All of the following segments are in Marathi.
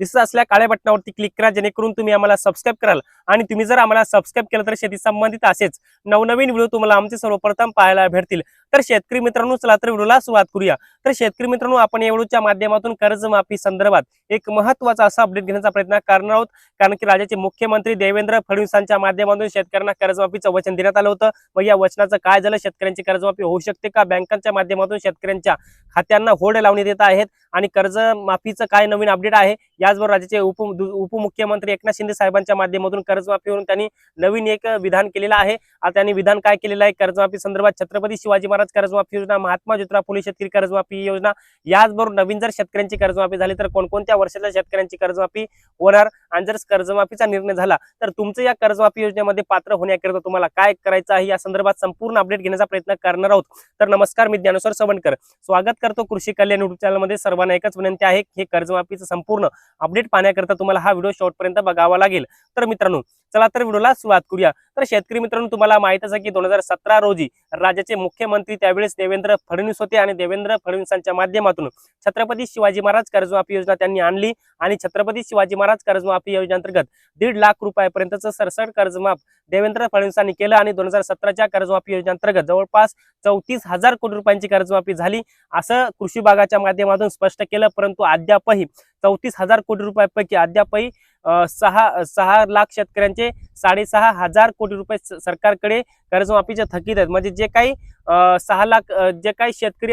दिसत असल्या काळ्या बटनावरती क्लिक करा जेणेकरून तुम्ही आम्हाला सबस्क्राईब कराल. आणि तुम्ही जर आम्हाला सबस्क्राईब केलं तर शेती संबंधित असेच नवनवीन व्हिडिओ तुम्हाला आमचे सर्वप्रथम पाहायला भेटतील. तर शेतकरी मित्रांनो चला तर व्हिडिओला सुरुवात करूया. तर शेतकरी मित्रांनो आपण या व्हिडिओच्या माध्यमातून कर्जमाफी संदर्भात एक महत्त्वाचा असा अपडेट घेण्याचा प्रयत्न करणार आहोत. कारण की राज्याचे मुख्यमंत्री देवेंद्र फडणवीसांच्या माध्यमातून शेतकऱ्यांना कर्जमाफीचं वचन देण्यात आलं होतं. मग या वचनाचं काय झालं? शेतकऱ्यांची कर्जमाफी होऊ शकते का? बँकांच्या माध्यमातून शेतकऱ्यांच्या खात्यांना होड लावण्यात येत आहेत. आणि कर्जमाफीचं काय नवीन अपडेट आहे? याचबरोबर राज्याचे उप दु- उपमुख्यमंत्री एकनाथ शिंदे साहेबांच्या माध्यमातून कर्जमाफीवरून त्यांनी नवीन एक विधान केलेलं आहे. आता त्यांनी विधान काय केलेलं आहे? कर्जमाफी संदर्भात छत्रपती शिवाजी महाराज कर्जमाफी योजना महात्मा ज्योतिराव फुले शेतकरी कर्जमाफी योजना याचबरोबर नवीन जर शेतकऱ्यांची कर्जमाफी झाली तर कोणकोणत्या वर्षाच्या शेतकऱ्यांची कर्जमाफी होणार? आणि जर कर्जमाफीचा निर्णय झाला तर तुमचं या कर्जमाफी योजनेमध्ये पात्र होण्याकरिता तुम्हाला काय करायचं आहे? या संदर्भात संपूर्ण अपडेट घेण्याचा प्रयत्न करणार आहोत. तर नमस्कार मी ज्ञानेश्वर सवणकर स्वागत करतो कृषी कल्याण युट्यूब चॅनलमध्ये सर्वांना एकच विनंती आहे हे कर्जमाफीचं संपूर्ण अपडेट पाहण्याकरता तुम्हाला हा व्हिडिओ शॉर्टपर्यंत बघावा लागेल. तर मित्रांनो चला तर व्हिडिओला सुरुवात करूया. तर शेतकरी मित्रांनो तुम्हाला माहितच आहे की दोन हजार सतरा रोजी राज्याचे मुख्यमंत्री त्यावेळेस देवेंद्र फडणवीस होते आणि देवेंद्र फडणवीसांच्या माध्यमातून छत्रपती शिवाजी महाराज कर्जमाफी योजना त्यांनी आणली आणि छत्रपती शिवाजी महाराज कर्जमाफी योजनेअंतर्गत दीड लाख रुपयापर्यंतचं सरसट कर्जमाफ देवेंद्र फडणवीसांनी केलं आणि दोन हजार सतराच्या कर्जमाफी योजनेअंतर्गत जवळपास चौतीस हजार कोटी रुपयांची कर्जमाफी झाली. असं कृषी विभागाच्या माध्यमातून स्पष्ट केलं परंतु अद्यापही चौतीस हजार कोटी रुपयापैकी अद्यापही सहा सहा लाख शेतकऱ्यांचे साडेसहा हजार कोटी रुपये सरकारकडे कर्जमाफीचे थकीत आहेत. म्हणजे जे काही अं, सहा लाख जे काही शेतकरी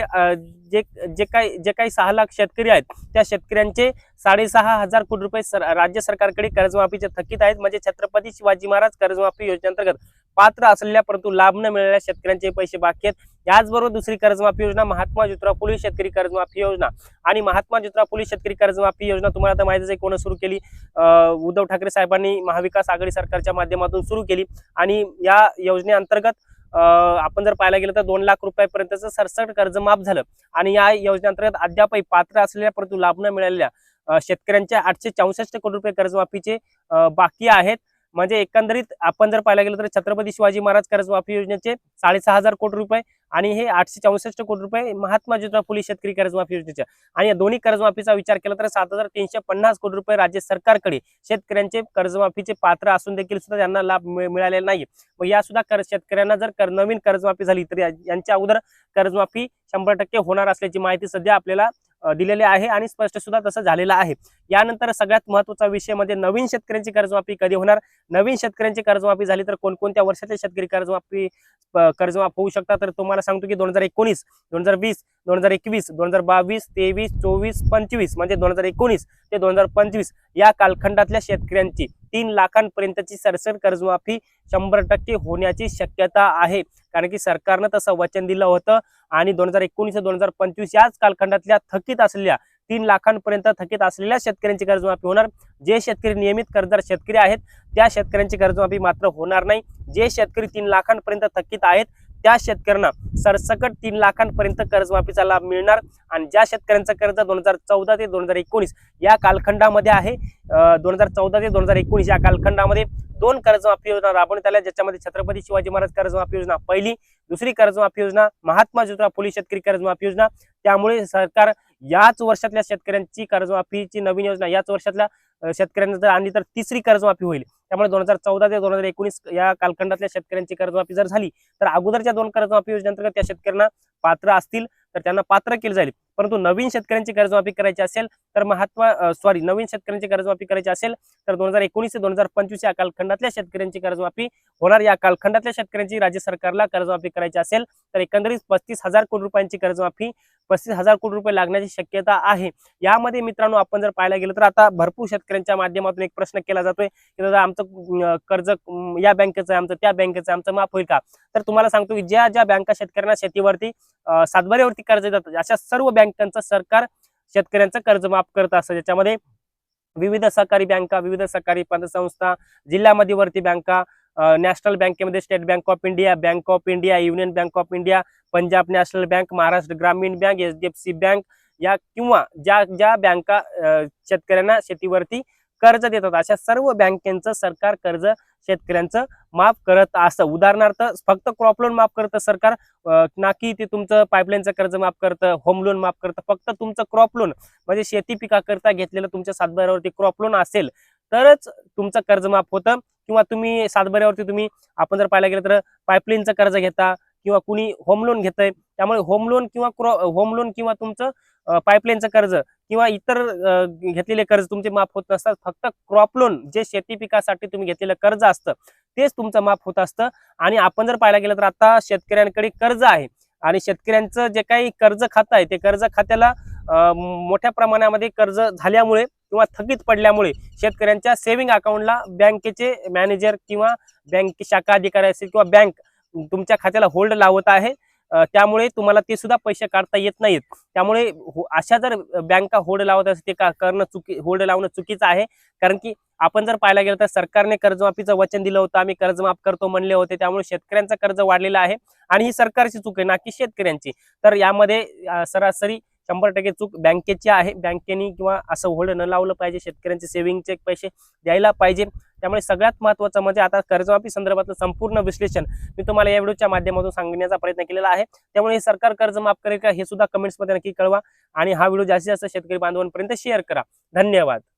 जे जे काही जे काही सहा लाख शेतकरी आहेत त्या शेतकऱ्यांचे साडेसहा हजार कोटी रुपये सर, राज्य सरकारकडे कर्जमाफीचे थकीत आहेत. म्हणजे छत्रपती शिवाजी महाराज कर्जमाफी योजनेअंतर्गत पात्र असलेल्या परंतु लाभ न मिळालेल्या शेतकऱ्यांचे पैसे बाकी आहेत. याचबरोबर दुसरी कर्जमाफी योजना महात्मा ज्योतिराव फुले शेतकरी कर्जमाफी योजना आणि महात्मा ज्योतिराव फुले शेतकरी कर्जमाफी योजना. तुम्हाला आता माहितीच आहे कोण सुरू केली? उद्धव ठाकरे साहेबांनी महाविकास आघाडी सरकारच्या माध्यमातून सुरू केली आणि या योजनेअंतर्गत आपण जर पाहायला गेलं तर दोन लाख रुपयापर्यंतचं सरसट कर्ज माफ झालं आणि या योजनेअंतर्गत अद्यापही पात्र असलेल्या परंतु लाभ न मिळालेल्या शेतकऱ्यांच्या आठशे चौसष्ट कोटी रुपये कर्जमाफीचे बाकी आहेत. म्हणजे एकंदरीत आपण जर पाहायला गेलं तर छत्रपती शिवाजी महाराज कर्जमाफी योजनेचे साडेसहा हजार कोटी रुपये आणि हे आठशे चौसष्ट कोटी रुपये महात्मा ज्योतिराव फुले शेतकरी कर्जमाफी योजनेचे. आणि या दोन्ही कर्जमाफीचा विचार केला तर सात हजार तीनशे पन्नास कोटी रुपये राज्य सरकारकडे शेतकऱ्यांचे कर्जमाफीचे पात्र असून देखील सुद्धा त्यांना लाभ मिळालेला नाही मग या सुद्धा कर शेतकऱ्यांना जर कर नवीन कर्जमाफी झाली तर यांच्या अगोदर कर्जमाफी शंभर टक्के होणार असल्याची माहिती सध्या आपल्याला दिलेले आहे आणि स्पष्ट सुद्धा तसं झालेलं आहे. यानंतर सगळ्यात महत्त्वाचा विषय म्हणजे नवीन शेतकऱ्यांची कर्जमाफी कधी होणार? नवीन शेतकऱ्यांची कर्जमाफी झाली तर कोणकोणत्या वर्षातले शेतकरी कर्जमाफी कर्जमाफ होऊ शकतात? तर तुम्हाला सांगतो की दोन हजार एकोणीस दोन हजार वीस दोन हजार एकवीस दोन हजार बावीस तेवीस चोवीस पंचवीस म्हणजे दोन हजार एकोणीस ते दोन हजार पंचवीस या कालखंडातल्या शेतकऱ्यांची तीन लाखांपर्यंतची सरसर कर्जमाफी शंभर टक्के होण्याची शक्यता आहे. कारण की सरकारनं तसं वचन दिलं होतं आणि दोन हजार एकोणीस दोन हजार पंचवीस याच कालखंडातल्या थकीत असलेल्या तीन लाखांपर्यंत थकीत असलेल्या शेतकऱ्यांची कर्जमाफी होणार. जे शेतकरी नियमित कर्जदार शेतकरी आहेत त्या शेतकऱ्यांची कर्जमाफी मात्र होणार नाही. जे शेतकरी तीन लाखांपर्यंत थकीत आहेत त्या शेतकऱ्यांना सरसकट तीन लाखांपर्यंत कर्जमाफीचा लाभ मिळणार. आणि ज्या शेतकऱ्यांचं कर्ज दोन हजार चौदा ते दोन हजार एकोणीस या कालखंडामध्ये आहे दोन हजार चौदा ते दोन हजार एकोणीस या कालखंडामध्ये दोन कर्जमाफी योजना राबवण्यात आल्या ज्याच्यामध्ये छत्रपती शिवाजी महाराज कर्जमाफी योजना पहिली दुसरी कर्जमाफी योजना महात्मा ज्योतिराव फुले शेतकरी कर्जमाफी योजना. त्यामुळे सरकार याच वर्षातल्या शेतकऱ्यांची कर्जमाफीची नवीन योजना याच वर्षातल्या शेतकऱ्यांना जर आणली तर तिसरी कर्जमाफी होईल. त्यामुळे दोन हजार चौदा ते दोन हजार एकोणीस या कालखंडातल्या शेतकऱ्यांची कर्जमाफी जर झाली तर अगोदरच्या दोन कर्जमाफी योजनेअंतर्गत त्या शेतकऱ्यांना पात्र असतील तर त्यांना पात्र केले जाईल. परंतु नवीन शेतकऱ्यांची कर्जमाफी करायची असेल तर महात्मा सॉरी नवीन शेतकऱ्यांची कर्जमाफी करायची असेल तर दोन हजार एकोणीस ते दोन हजार पंचवीस या कालखंडातल्या शेतकऱ्यांची कर्जमाफी होणार. या कालखंडातल्या शेतकऱ्यांची राज्य सरकारला कर्जमाफी करायची असेल तर एकंदरीत पस्तीस हजार कोटी रुपयांची कर्जमाफी पस्तीस हजार कोटी रुपये लागण्याची शक्यता आहे. यामध्ये मित्रांनो आपण जर पाहायला गेलं तर आता भरपूर शेतकऱ्यांच्या माध्यमातून एक प्रश्न केला जातोय की दादा आमचं कर्ज या बँकेचं आहे आमचं त्या बँकेचं आमचं माफ होईल का? तर तुम्हाला सांगतो की ज्या ज्या बँका शेतकऱ्यांना शेतीवरती अं, सातबाऱ्यावरती कर्ज देतात अशा सर्व बँकांचं सरकार शेतकऱ्यांचं कर्ज माफ करत असतं. ज्याच्यामध्ये विविध सहकारी बँका विविध सहकारी पतसंस्था जिल्हा मध्यवर्ती बँका नॅशनल बँकेमध्ये state bank of India bank of India union bank of India Punjab national bank Maharashtra Gramin bank H bank या किंवा ज्या ज्या बँका शेतकऱ्यांना शेतीवरती कर्ज देतात अशा सर्व बँकेचं सरकार कर्ज शेतकऱ्यांचं माफ करत असतं. उदाहरणार्थ फक्त क्रॉप लोन माफ करतं सरकार ना की ते तुमचं पाईपलाईनचं कर्ज माफ करतं होम लोन माफ करतं फक्त तुमचं क्रॉप लोन म्हणजे शेती पिकाकरता घेतलेलं तुमच्या सातबारावरती क्रॉप लोन असेल तरच तुमचं कर्ज माफ होतं. किंवा तुम्ही सातबऱ्यावरती तुम्ही आपण जर पाहायला गेलं तर पाईपलाईनचं कर्ज घेता किंवा कुणी होम लोन घेतंय. त्यामुळे होम लोन किंवा होम लोन किंवा तुमचं पाईपलाईनचं कर्ज किंवा इतर घेतलेले कर्ज तुमचे माफ होत नसतात. फक्त क्रॉप लोन जे शेती पिकासाठी तुम्ही घेतलेलं कर्ज असतं तेच तुमचं माफ होत असतं. आणि आपण जर पाहायला गेलं तर आता शेतकऱ्यांकडे कर्ज आहे. आणि शेतकऱ्यांचं जे काही कर्ज खातं आहे ते कर्ज खात्याला मोठ्या प्रमाणामध्ये कर्ज झाल्यामुळे किंवा थकीत पडल्यामुळे शेतकऱ्यांच्या सेव्हिंग अकाउंटला बँकेचे मॅनेजर किंवा बँक शाखा अधिकारी असेल किंवा बँक तुमच्या खात्याला होल्ड लावत आहे. त्यामुळे तुम्हाला ते सुद्धा पैसे काढता येत नाहीत. त्यामुळे हो, अशा जर बँका होल्ड लावत असते ते का करणं चुकी होल्ड लावणं चुकीचं आहे. कारण की आपण जर पाहायला गेलं तर सरकारने कर्जमाफीचं वचन दिलं होतं आम्ही कर्जमाफ करतो म्हणले होते त्यामुळे शेतकऱ्यांचं कर्ज वाढलेलं आहे. आणि ही सरकारची चूक आहे ना की शेतकऱ्यांची. तर यामध्ये सरासरी शंभर टक्के चूक बँकेची आहे. बँकेनी किंवा असं होल्ड न लावलं पाहिजे. शेतकऱ्यांचे सेव्हिंगचे पैसे द्यायला पाहिजे. त्यामुळे सगळ्यात महत्त्वाचं म्हणजे आता कर्जमाफी संदर्भातलं संपूर्ण विश्लेषण मी तुम्हाला या व्हिडिओच्या माध्यमातून सांगण्याचा प्रयत्न केलेला आहे. त्यामुळे हे सरकार कर्ज माफ करेल का हे सुद्धा कमेंट्समध्ये नक्की कळवा आणि हा व्हिडिओ जास्तीत जास्त शेतकरी बांधवांपर्यंत शेअर करा. धन्यवाद.